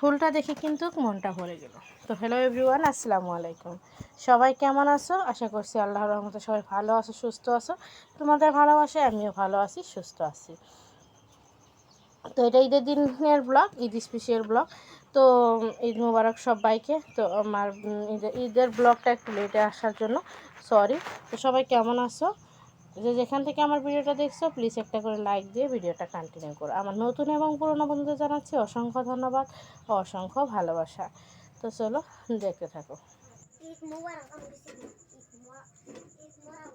ফুলটা দেখে কিন্তু মনটা ভরে গেল। তো হ্যালো এভরিওয়ান আসসালামু আলাইকুম। সবাই কেমন আছো? আশা করছি আল্লাহর রহমতে সবাই ভালো আছো, সুস্থ আছো। তোমাদের ভালোবাসে আমিও ভালো আছি, সুস্থ আছি। তো এটা ঈদের দিনের ব্লগ ঈদ স্পেশাল ব্লগ তো ঈদ মুবারক সবাইকে। তো আমার ঈদের ব্লগটা একটু লেটে আসার জন্য সরি তো সবাই কেমন আছো? যে যেখান থেকে আমার ভিডিওটা দেখছ প্লিজ একটা করে লাইক দিয়ে ভিডিওটা কন্টিনিউ করো। আমার নতুন এবং পুরনো বন্ধুদের জানাচ্ছি অসংখ্য ধন্যবাদ অসংখ্য ভালোবাসা। তো চলো দেখতে থাকো ঈদ মুবারক আমি কিছু ঈদ মুবারক ঈদ মুবারক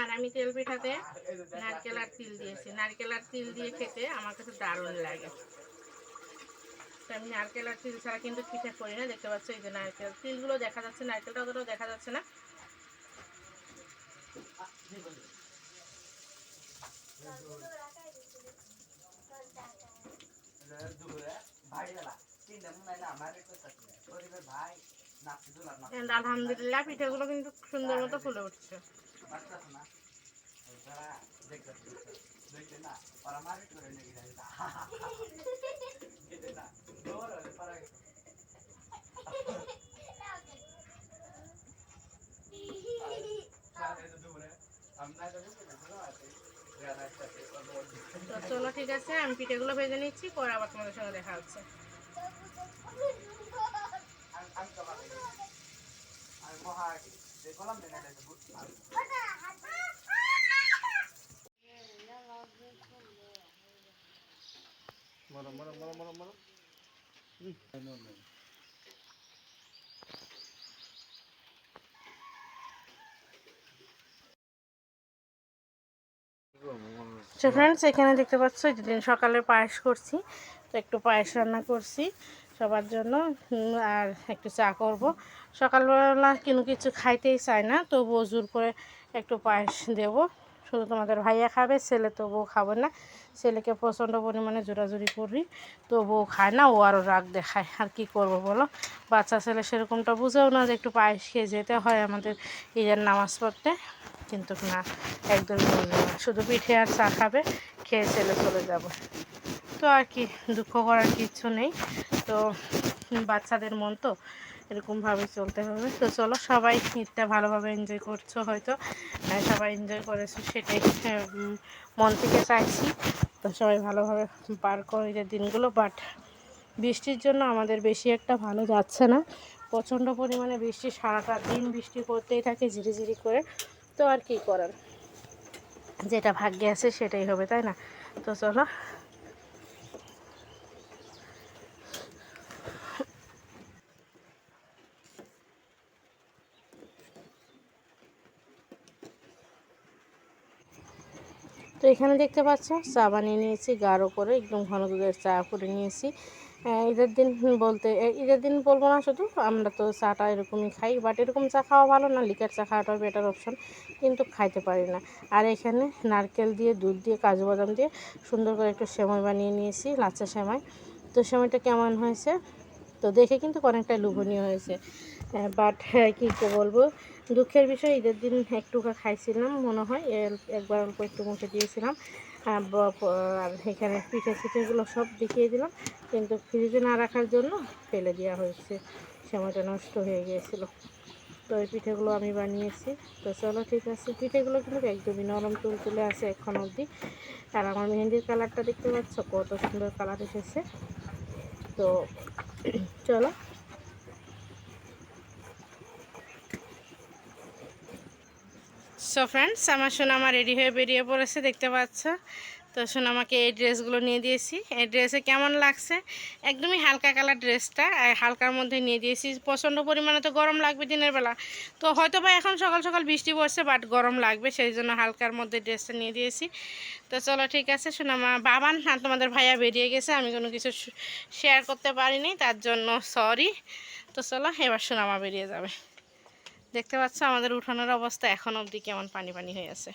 আর আমি তেল পিঠাতে নারকেল আর তিল দিয়েছি। নারকেল আর তিল দিয়ে খেতে আমার কাছে দারুণ লাগে। আমি নারকেল আর তিল ছাড়া কিন্তু পিঠা করি না, দেখতে পাচ্ছ এই যে নারকেল। তিলগুলো দেখা যাচ্ছে, নারকেলটা অতটাও দেখা যাচ্ছে না। আলহামদুলিল্লাহ পিঠাগুলো কিন্তু সুন্দর মতো ফুলে উঠছে বাচ্চাছ তো চলো ঠিক আছে, আমি পিঠাগুলো ভেজে নিচ্ছি, পরে আবার তোমাদের সঙ্গে দেখা হচ্ছে। আমি তো পারি আমি মহা তো ফ্রেন্ডস এখানে দেখতে পাচ্ছ যেদিন সকালে পায়েস করছি। তো একটু পায়েস রান্না করছি সবার জন্য। আর একটু চা করব। সকালবেলা কোনো কিছু খাইতেই চায় না, তবুও জোর করে একটু পায়েস দেব। শুধু তোমাদের ভাইয়া খাবে, ছেলে তবুও খাবে না। ছেলেকে প্রচণ্ড পরিমাণে জোরাজুরি করি, তবুও খায় না, ও আরও রাগ দেখায়। আর কি করব বলো? বাচ্চা ছেলে সেরকমটা বুঝেও না যে একটু পায়েস খেয়ে যেতে হয় আমাদের ঈদের নামাজ পড়তে। কিন্তু না, একদমই শুধু পিঠে আর চা খাবে, খেয়ে ছেলে চলে যাব। তো আর কি, দুঃখ করার কিছু নেই। তো বাচ্চাদের মন তো এরকমভাবে চলতে হবে। তো চলো, সবাই ঈদটা ভালোভাবে এনজয় করছ হয়তো। সবাই এনজয় করেছ সেটাই মন থেকে চাইছি। তো সবাই ভালোভাবে পার করো ঈদের দিনগুলো। বাট বৃষ্টির জন্য আমাদের বেশি একটা ভালো যাচ্ছে না। প্রচণ্ড পরিমাণে বৃষ্টি, সারাটা দিন বৃষ্টি করতেই থাকে, ঝিরিঝিরি করে। তো আর কি করার? যেটা ভাগ্যে আছে সেটাই হবে, তাই না? তো চলো। তো এখানে দেখতে পাচ্ছ, চা বানিয়ে নিয়েছি, গাঢ় করে, একদম ঘন দুধের চা করে নিয়েছি। ঈদের দিন বলতে ঈদের দিন বলব না শুধু, আমরা তো চাটা এরকমই খাই বাট এরকম চা খাওয়া ভালো না লিকার চা খাওয়াটা বেটার অপশন কিন্তু খাইতে পারি না। আর এখানে নারকেল দিয়ে, দুধ দিয়ে, কাজু বাদাম দিয়ে সুন্দর করে একটু সেমাই বানিয়ে নিয়েছি, লাচ্চা সেমাই। তো সেমাইটা কেমন হয়েছে? তো দেখে কিন্তু অনেকটা লোভনীয় হয়েছে। বাট কী বলব, দুঃখের বিষয়, ঈদের দিন একটুকা খাইছিলাম, মনে হয় একবার অল্প একটু মুখে দিয়েছিলাম। আর এখানে পিঠে পিঠেগুলো সব দেখিয়ে দিলাম। কিন্তু ফ্রিজে না রাখার জন্য ফেলে দেওয়া হয়েছে। সময়টা নষ্ট হয়ে গিয়েছিল। তো এই পিঠেগুলো আমি বানিয়েছি। তো চলো, ঠিক আছে। পিঠেগুলো কিন্তু একদমই নরম তুল তুলে আছে এখন অবধি। আর আমার মেহেন্দির কালারটা দেখতে পাচ্ছ? কত সুন্দর কালার এসেছে। তো চলো সো ফ্রেন্ডস আমার সোনামা রেডি হয়ে বেরিয়ে পড়েছে, দেখতে পাচ্ছ? তো সোনামাকে এই ড্রেসগুলো নিয়ে দিয়েছি। এই ড্রেসে কেমন লাগছে? একদমই হালকা কালার ড্রেসটা হালকার মধ্যে নিয়ে দিয়েছি। প্রচণ্ড পরিমাণে তো গরম লাগবে দিনের বেলা। তো হয়তো বা এখন সকাল সকাল বৃষ্টি পড়ছে বাট গরম লাগবে, সেই জন্য হালকার মধ্যে ড্রেসটা নিয়ে দিয়েছি। তো চলো, ঠিক আছে সোনামা বাবান আর তোমাদের ভাইয়া বেরিয়ে গেছে। আমি কোনো কিছু শেয়ার করতে পারিনি, তার জন্য সরি তো চলো, এবার সোনামা বেরিয়ে যাবে। দেখতে পাচ্ছ আমাদের উঠানোর অবস্থা এখন অবধি কেমন পানি পানি হয়ে আছে।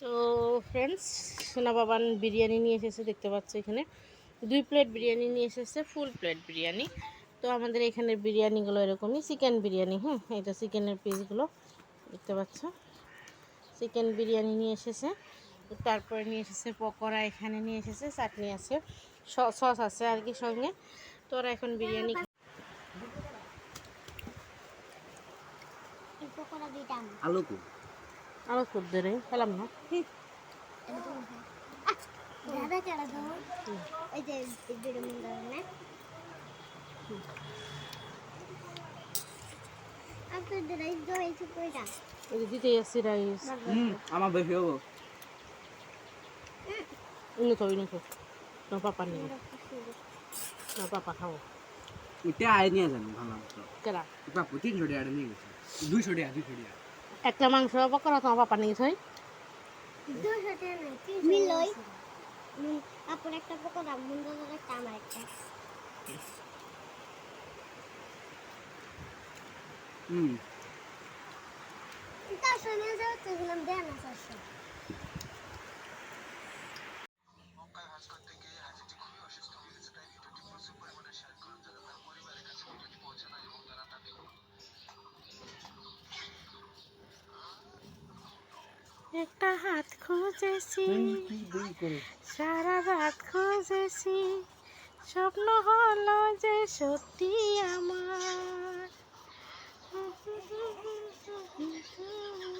তো ফ্রেন্ডস সোনা বাবান বিরিয়ানি নিয়ে এসেছে, দেখতে পাচ্ছ এখানে। দুই প্লেট বিরিয়ানি নিয়ে এসেছে ফুল প্লেট বিরিয়ানি। তো আমাদের এখানে বিরিয়ানিগুলো এরকমই চিকেন বিরিয়ানি হ্যাঁ এটা চিকেনের পিসগুলো দেখতে পাচ্ছ? চিকেন বিরিয়ানি নিয়ে এসেছে তারপরে নিয়ে এসেছে পকোড়া এখানে নিয়ে এসেছে চাটনি আছে সস আছে আর কি সঙ্গে তো ওরা এখন বিরিয়ানি আলু রে খেলাম না। দাদা দিতে আসছি রাইস আমার বেশি হব ইনু তো ইনু তো তোমার পাপা নিয়ে তোমার পাপা খাব এটা আয় নিয়ে যান ভালো কেরা বাপু তিনশো টাকা নিয়ে গেছে দুইশো টাকা দুইশো টাকা একটা মাংস পকোড়া তোমার পাপা নিয়ে থই মিলই আপনার একটা পকোড়া একটা আমার একটা হুম। একটা হাত খুঁজেছি সারা রাত খুঁজেছি। স্বপ্ন হলো যে সত্যি আমার। Mm-hmm.